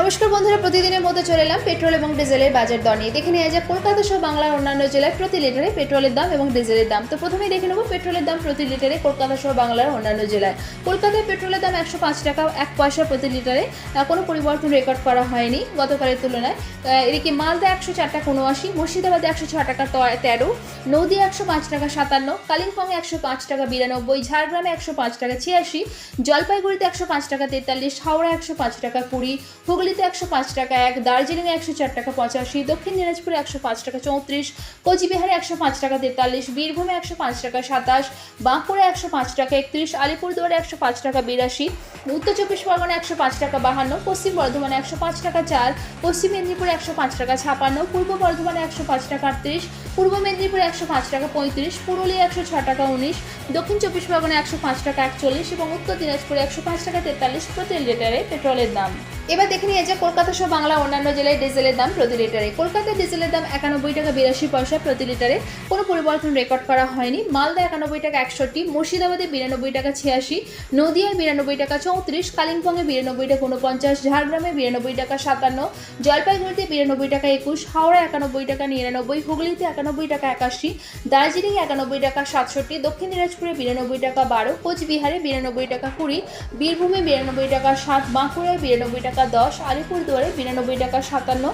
নমস্কার বন্ধুরা, প্রতিদিনের মতো চলে এলাম পেট্রোল এবং ডিজেলের বাজার দর নিয়ে। দেখে নিয়ে যাক কলকাতা সহ বাংলার অন্যান্য জেলায় প্রতি লিটারে পেট্রোলের দাম এবং ডিজেলের দাম। তো প্রথমেই দেখে নেব পেট্রোলের দাম প্রতি লিটারে কলকাতা সহ বাংলার অন্যান্য জেলায়। কলকাতায় পেট্রোলের দাম একশো পাঁচ টাকা, এক পয়সা প্রতি লিটারে। কোনো পরিবর্তন রেকর্ড করা হয়নি গতকালের তুলনায়। এদিকে মালদা একশো চার টাকা উনআশি, মুর্শিদাবাদে একশো ছ টাকা তেরো নদী একশো পাঁচ টাকা সাতান্ন, কালিম্পংয়ে একশো পাঁচ টাকা বিরানব্বই, ঝাড়গ্রামে একশো পাঁচ টাকা ছিয়াশি, জলপাইগুড়িতে একশো পাঁচ টাকা তেতাল্লিশ হাওড়া একশো পাঁচ টাকা কুড়ি হুগলিতে একশো পাঁচ টাকা এক দার্জিলিংয়ে একশো চার টাকা পঁচাশি দক্ষিণ দিনাজপুরে একশো পাঁচ টাকা চৌত্রিশ কোচবিহারে একশো পাঁচ টাকা তেতাল্লিশ বীরভূমে একশো পাঁচ টাকা সাতাশ বাঁকুড়া একশো পাঁচ টাকা একত্রিশ আলিপুরদুয়ারে একশো পাঁচ টাকা বিরাশি উত্তর চব্বিশ পরগনা একশো পাঁচ টাকা বাহান্ন পশ্চিম বর্ধমানে একশো পাঁচ টাকা চার পশ্চিম মেদিনীপুরে একশো পাঁচ টাকা ছাপান্ন পূর্ব বর্ধমানে একশো পাঁচ টাকা আটত্রিশ পূর্ব মেদিনীপুরে একশো পাঁচ টাকা পঁয়ত্রিশ পুরুলিয়া একশো ছ টাকা উনিশ দক্ষিণ চব্বিশ পরগনা একশো পাঁচ টাকা একচল্লিশ এবং উত্তর দিনাজপুরে একশো পাঁচ টাকা তেতাল্লিশ প্রতি লিটারে পেট্রোলের দাম এবার দেখে নিয়ে যে কলকাতা সহ বাংলা অন্যান্য জেলায় ডিজেলের দাম প্রতি লিটারে। কলকাতায় ডিজেলের দাম একানব্বই টাকা বিরাশি পয়সা প্রতি লিটারে। কোনো পরিবর্তন রেকর্ড করা হয়নি। মালদা একানব্বই টাকা একষট্টি, মুর্শিদাবাদে বিরানব্বই টাকা ছিয়াশি, নদিয়ায় বিরানব্বই টাকা চৌত্রিশ, কালিম্পংয়ে বিরানব্বই টাকা উনপঞ্চাশ ঝাড়গ্রামে বিরানব্বই টাকা সাতান্ন, জলপাইগুড়িতে বিরানব্বই টাকা একুশ হাওড়া একানব্বই টাকা নিরানব্বই, হুগলিতে একানব্বই টাকা একাশি দার্জিলিং একানব্বই টাকা সাতষট্টি, দক্ষিণ দিনাজপুরে বিরানব্বই টাকা বারো, কোচবিহারে বিরানব্বই টাকা কুড়ি, বীরভূমে বিরানব্বই টাকা সাত বাঁকুড়ায় বিরানব্বই টাকা দশ আলিপুরদুয়ারে বিরানব্বই টাকা সাতান্ন,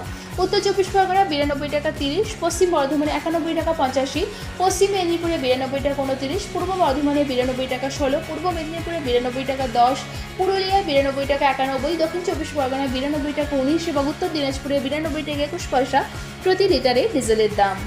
উত্তর চব্বিশ পরগনা বিরানব্বই টাকা তিরিশ, পশ্চিম বর্ধমানে একানব্বই টাকা পঁচাশি, পশ্চিম মেদিনীপুরে বিরানব্বই টাকা উনতিরিশ, পূর্ব বর্ধমানে বিরানব্বই টাকা ষোলো, পূর্ব মেদিনীপুরে বিরানব্বই টাকা দশ, পুরুলিয়ায় বিরানব্বই টাকা একানব্বই, দক্ষিণ চব্বিশ পরগনায় বিরানব্বই টাকা উনিশ এবং উত্তর দিনাজপুরে বিরানব্বই টাকা একুশ পয়সা প্রতি লিটারে ডিজেলের দাম।